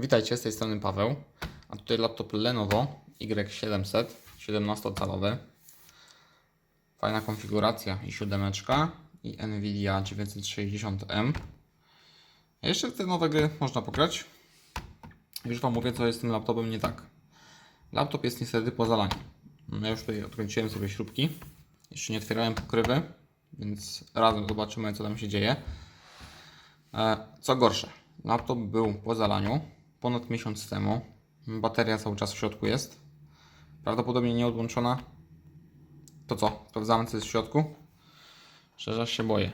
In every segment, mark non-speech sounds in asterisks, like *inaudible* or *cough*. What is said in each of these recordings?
Witajcie, z tej strony Paweł. A tutaj laptop Lenovo Y700, 17-calowy. Fajna konfiguracja i siódemeczka i Nvidia 960M. A jeszcze te nowe gry można pograć. Już Wam mówię, co jest z tym laptopem nie tak. Laptop jest niestety po zalaniu. No, Ja już tutaj odkręciłem sobie śrubki. Jeszcze nie otwierałem pokrywy, więc razem zobaczymy, co tam się dzieje. E, Co gorsze, laptop był po zalaniu ponad miesiąc temu. Bateria cały czas w środku jest. Prawdopodobnie nie odłączona. To co? Sprawdzamy, co jest w środku? Szczerze się boję.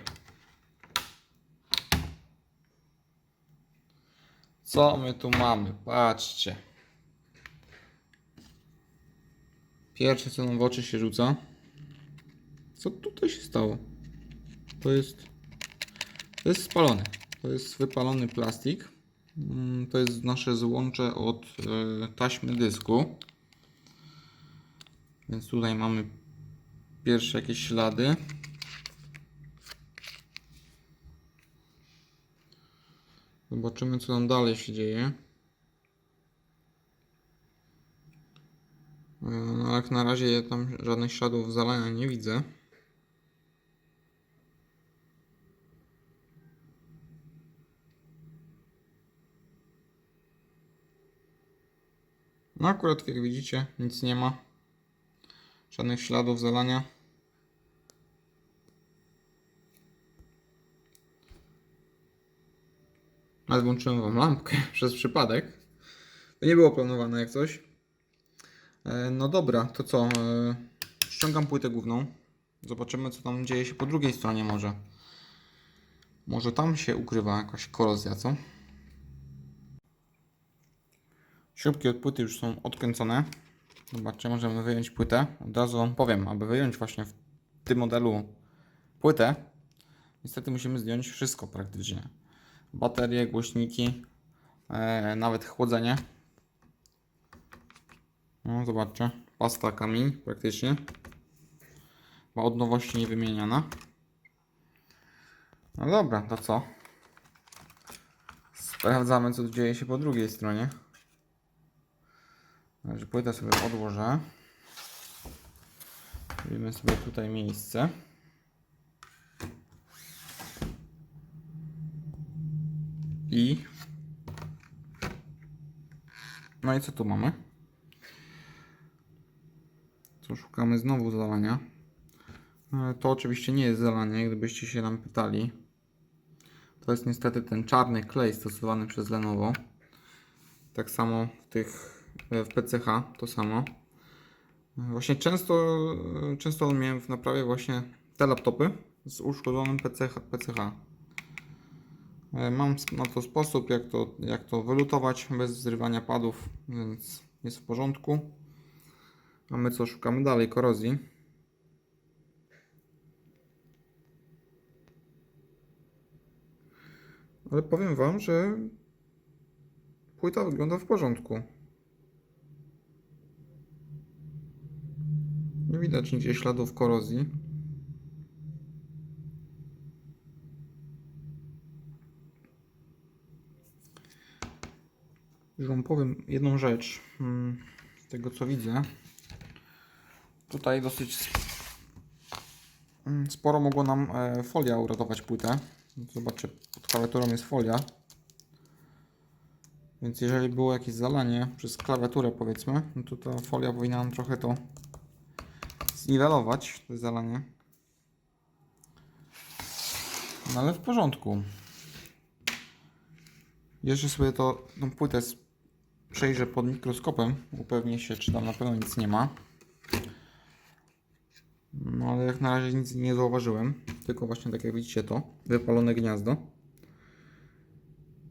Co my tu mamy? Patrzcie. Pierwsze, co nam w oczy się rzuca. Co tutaj się stało? To jest. To jest spalone. To jest wypalony plastik. Mm, To jest nasze złącze od e, taśmy dysku. Więc tutaj mamy pierwsze jakieś ślady. Zobaczymy, co tam dalej się dzieje. E, No, jak na razie ja tam żadnych śladów zalania nie widzę. No akurat jak widzicie nic nie ma. Żadnych śladów zalania. Nawet włączyłem wam lampkę *laughs* przez przypadek. To nie było planowane jak coś. E, No dobra, to co? E, Ściągam płytę główną. Zobaczymy co tam dzieje się po drugiej stronie może. Może tam się ukrywa jakaś korozja, co? Śrubki od płyty już są odkręcone. Zobaczcie, możemy wyjąć płytę. Od razu Wam powiem, aby wyjąć właśnie w tym modelu płytę, niestety musimy zdjąć wszystko praktycznie. Baterie, głośniki, e, nawet chłodzenie. No, zobaczcie, pasta kamień praktycznie. Chyba od nowości nie wymieniana. No dobra, to co? Sprawdzamy, co dzieje się po drugiej stronie. Także płytę sobie odłożę. Robimy sobie tutaj miejsce. I no i co tu mamy? Co szukamy znowu zalania. E, To oczywiście nie jest zalanie, gdybyście się nam pytali. To jest niestety ten czarny klej stosowany przez Lenovo. Tak samo w tych w PCH to samo. Właśnie często, często miałem w naprawie właśnie te laptopy z uszkodzonym PCH. PCH. E, Mam na to sposób, jak to, jak to wylutować bez zrywania padów, więc jest w porządku. A my co szukamy dalej? Korozji. Ale powiem Wam, że płyta wygląda w porządku. Widać nigdzie śladów korozji. Już Wam powiem jedną rzecz. mm, Z tego co widzę. Tutaj dosyć mm, sporo mogło nam e, folia uratować płytę. Zobaczcie, pod klawiaturą jest folia. Więc jeżeli było jakieś zalanie przez klawiaturę powiedzmy, no to ta folia powinna nam trochę to zniwelować, to zalanie. No ale w porządku. Jeszcze sobie to, tą płytę przejrzę pod mikroskopem, upewnię się, czy tam na pewno nic nie ma. No ale jak na razie nic nie zauważyłem, tylko właśnie tak jak widzicie to, wypalone gniazdo.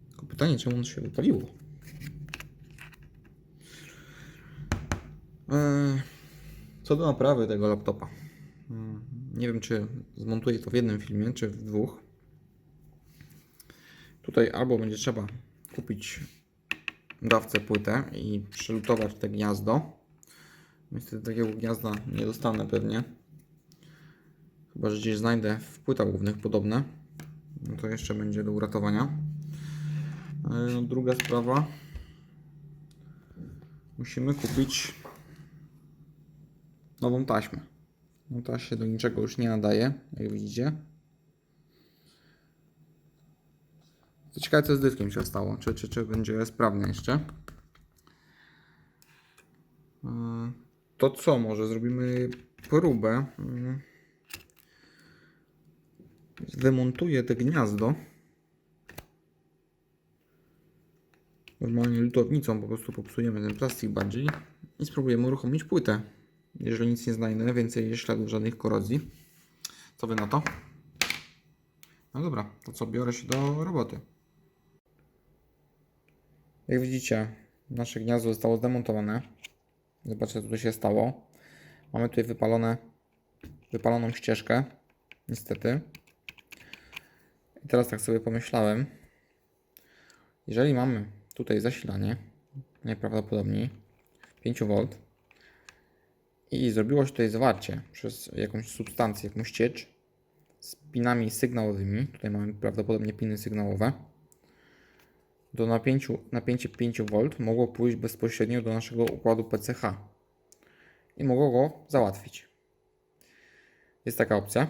Tylko pytanie, czemu ono się wypaliło? Eee, Co do naprawy tego laptopa. Mm, Nie wiem, czy zmontuję to w jednym filmie, czy w dwóch. Tutaj albo będzie trzeba kupić dawcę płytę i przelutować te gniazdo. Niestety takiego gniazda nie dostanę pewnie. Chyba, że gdzieś znajdę w płytach głównych podobne. No to jeszcze będzie do uratowania. E, No, druga sprawa. musimy kupić nową taśmę. No ta się do niczego już nie nadaje, jak widzicie. To ciekawe co z dyskiem się stało, czy, czy, czy będzie sprawny jeszcze. Yy, To co, może zrobimy próbę. Yy, Wymontuję te gniazdo. Normalnie lutownicą po prostu popsujemy ten plastik bardziej i spróbujemy uruchomić płytę. Jeżeli nic nie znajdę, więcej śladów żadnych korozji. Co wy na to? No dobra, to co, biorę się do roboty. Jak widzicie, nasze gniazdo zostało zdemontowane. Zobaczcie, co tu się stało. Mamy tutaj wypalone, wypaloną ścieżkę, niestety. I teraz tak sobie pomyślałem, jeżeli mamy tutaj zasilanie, najprawdopodobniej 5V i zrobiło się tutaj zwarcie przez jakąś substancję, jakąś ciecz z pinami sygnałowymi, tutaj mamy prawdopodobnie piny sygnałowe, do napięciu, napięcie 5V mogło pójść bezpośrednio do naszego układu PCH i mogło go załatwić. Jest taka opcja.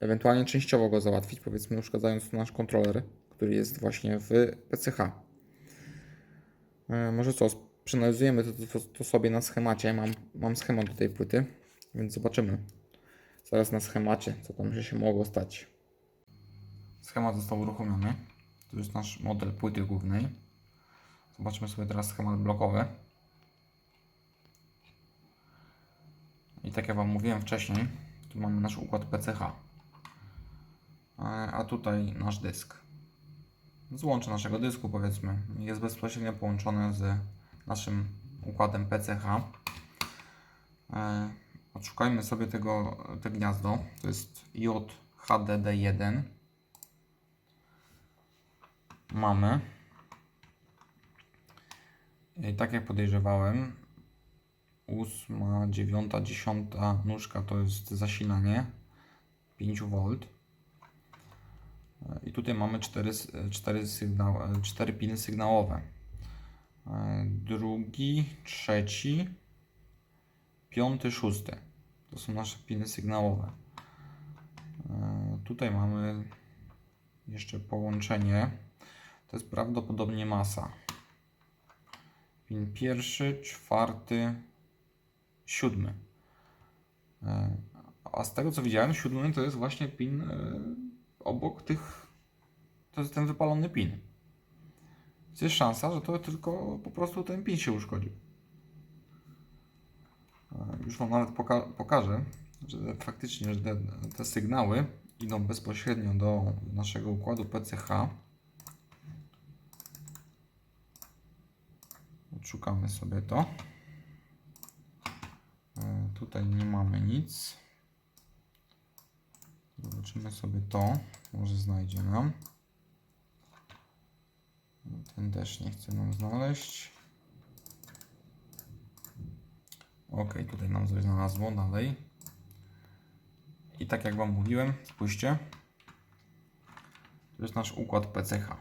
Ewentualnie częściowo go załatwić, powiedzmy uszkadzając nasz kontroler, który jest właśnie w PCH. E, Może co, przeanalizujemy to, to, to sobie na schemacie. Mam, mam schemat do tej płyty, więc zobaczymy zaraz na schemacie, co tam się, mogło stać. Schemat został uruchomiony. To jest nasz model płyty głównej. Zobaczmy sobie teraz schemat blokowy. I tak jak Wam mówiłem wcześniej, tu mamy nasz układ PCH. E, A tutaj nasz dysk. Złącze naszego dysku powiedzmy jest bezpośrednio połączone z naszym układem PCH. E, Odszukajmy sobie tego, te gniazdo. To jest JHDD1. Mamy. I tak jak podejrzewałem, ósma, dziewiąta, dziesiąta nóżka to jest zasilanie 5V. I tutaj mamy cztery, cztery, sygnał, cztery piny sygnałowe. E, Drugi, trzeci, piąty, szósty. To są nasze piny sygnałowe. E, Tutaj mamy jeszcze połączenie. To jest prawdopodobnie masa. Pin pierwszy, czwarty, siódmy. E, A z tego co widziałem, siódmy to jest właśnie pin obok tych. To jest ten wypalony pin. Jest szansa, że to tylko po prostu ten pin się uszkodził. E, Już Wam nawet poka pokażę, że faktycznie że te, te sygnały idą bezpośrednio do naszego układu PCH. Odszukamy sobie to. E, Tutaj nie mamy nic. Zobaczymy sobie to. Może znajdzie nam. Ten też nie chce nam znaleźć. Ok, tutaj nam coś znalazło dalej. I tak jak Wam mówiłem, spójrzcie. To jest nasz układ PCH.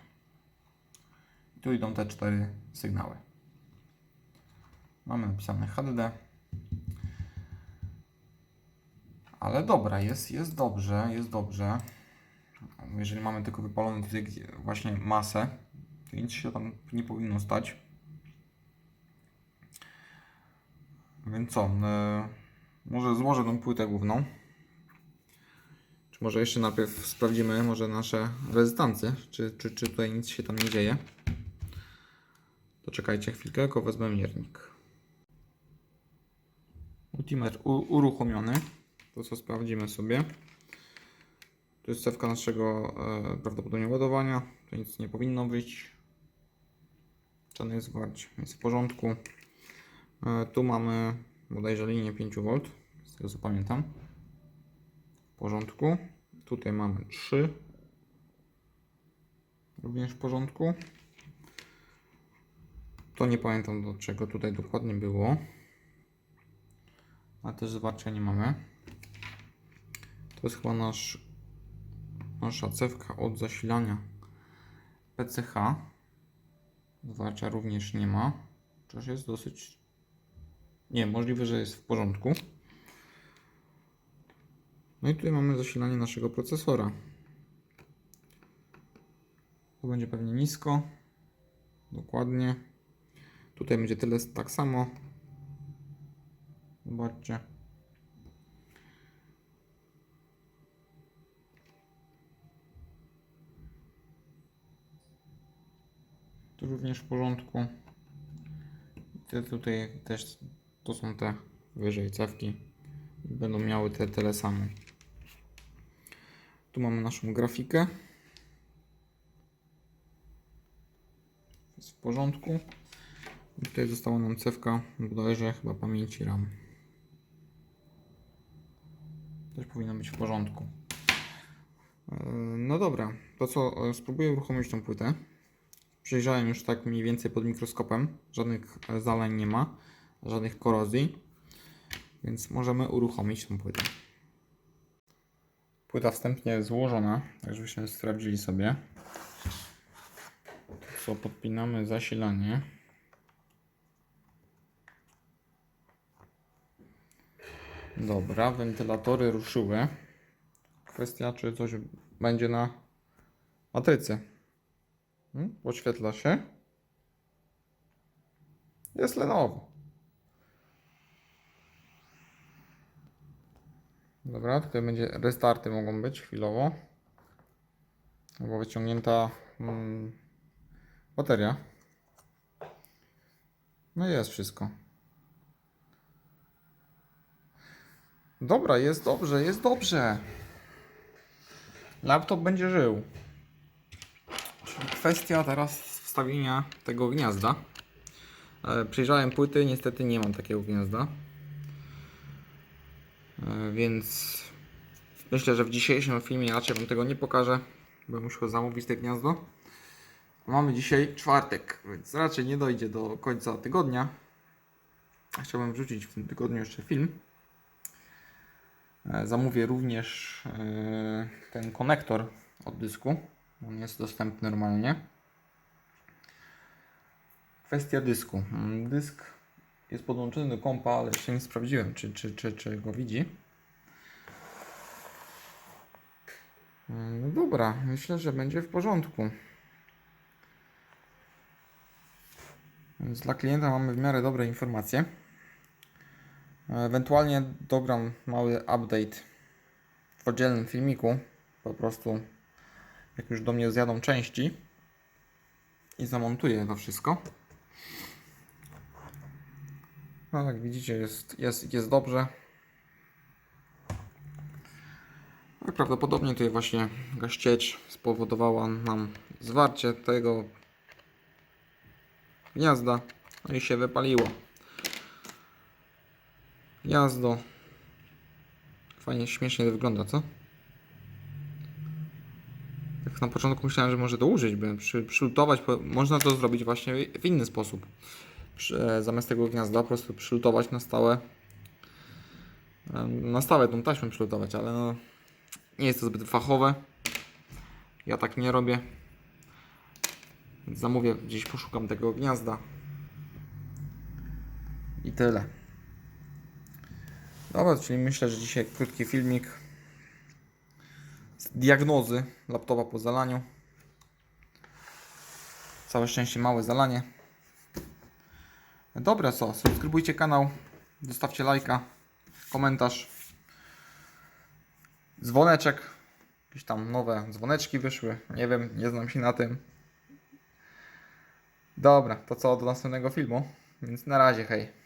I tu idą te cztery sygnały. Mamy napisane HDD. Ale dobra, jest, jest dobrze, jest dobrze. Jeżeli mamy tylko wypalony tutaj właśnie masę, nic się tam nie powinno stać. Więc co? e, może złożę tą płytę główną. Czy może jeszcze najpierw sprawdzimy może nasze rezystancje, czy, czy, czy tutaj nic się tam nie dzieje. To czekajcie chwilkę, tylko wezmę miernik. Multimetr uruchomiony. To co sprawdzimy sobie. To jest cewka naszego e, prawdopodobnie ładowania. To nic nie powinno być. Żadnych zwarć jest w porządku. E, tu mamy bodajże linię 5V, z tego co pamiętam. W porządku. Tutaj mamy 3. Również w porządku. To nie pamiętam do czego tutaj dokładnie było. A też zwarcia nie mamy. To jest chyba nasz, nasza cewka od zasilania PCH. Zwarcia również nie ma. Chociaż jest dosyć Nie, możliwe, że jest w porządku. No i tutaj mamy zasilanie naszego procesora. To będzie pewnie nisko. Dokładnie. Tutaj będzie tyle tak samo. Zobaczcie. Również w porządku. Te tutaj też to są te wyżej cewki. Będą miały te tyle samo. Tu mamy naszą grafikę. Jest w porządku. Tutaj została nam cewka bodajże chyba pamięci RAM. Też powinno być w porządku. Eee, No dobra, to co, e, spróbuję uruchomić tą płytę. Przejrzałem już tak mniej więcej pod mikroskopem. Żadnych e, zalań nie ma, żadnych korozji. Więc możemy uruchomić tą płytę. Płyta wstępnie złożona, tak żebyśmy sprawdzili sobie. Co podpinamy zasilanie. Dobra, wentylatory ruszyły. Kwestia, czy coś będzie na matrycy. Hmm? Podświetla się. Jest Lenovo. Dobra, tutaj będzie restarty mogą być chwilowo. Albo wyciągnięta mm, bateria. No jest wszystko. Dobra, jest dobrze, jest dobrze. Laptop będzie żył. Kwestia teraz wstawienia tego gniazda. E, Przyjrzałem płyty, niestety nie mam takiego gniazda. E, Więc myślę, że w dzisiejszym filmie raczej Wam tego nie pokażę, bo musiał zamówić te gniazdo. Mamy dzisiaj czwartek, więc raczej nie dojdzie do końca tygodnia. Chciałbym wrzucić w tym tygodniu jeszcze film. E, Zamówię również ten konektor od dysku. On jest dostępny normalnie. Kwestia dysku. Mm, Dysk jest podłączony do kompa, ale jeszcze nie sprawdziłem, czy, czy, czy, czy go widzi. Mm, No dobra, myślę, że będzie w porządku. Więc dla klienta mamy w miarę dobre informacje. Ewentualnie dogram mały update w oddzielnym filmiku. Po prostu jak już do mnie zjadą części i zamontuję to wszystko. No jak widzicie jest, jest, jest dobrze. No, prawdopodobnie tutaj właśnie gaściecz spowodowała nam zwarcie tego gniazda. No i się wypaliło. Gniazdo. Fajnie, śmiesznie to wygląda, co? Tak na początku myślałem, że może to użyć, by przy, przylutować. Można to zrobić właśnie w inny sposób. Przy, e, zamiast tego gniazda po prostu przylutować na stałe. Na stałe tą taśmę przylutować, ale no, nie jest to zbyt fachowe. Ja tak nie robię. Zamówię, gdzieś poszukam tego gniazda. I tyle. Dobra, czyli myślę, że dzisiaj krótki filmik diagnozy laptopa po zalaniu. Całe szczęście małe zalanie. Dobra, co? Subskrybujcie kanał, zostawcie lajka, komentarz, dzwoneczek. Jakieś tam nowe dzwoneczki wyszły. Nie wiem, nie znam się na tym. Dobra, to co do następnego filmu. Więc na razie, hej.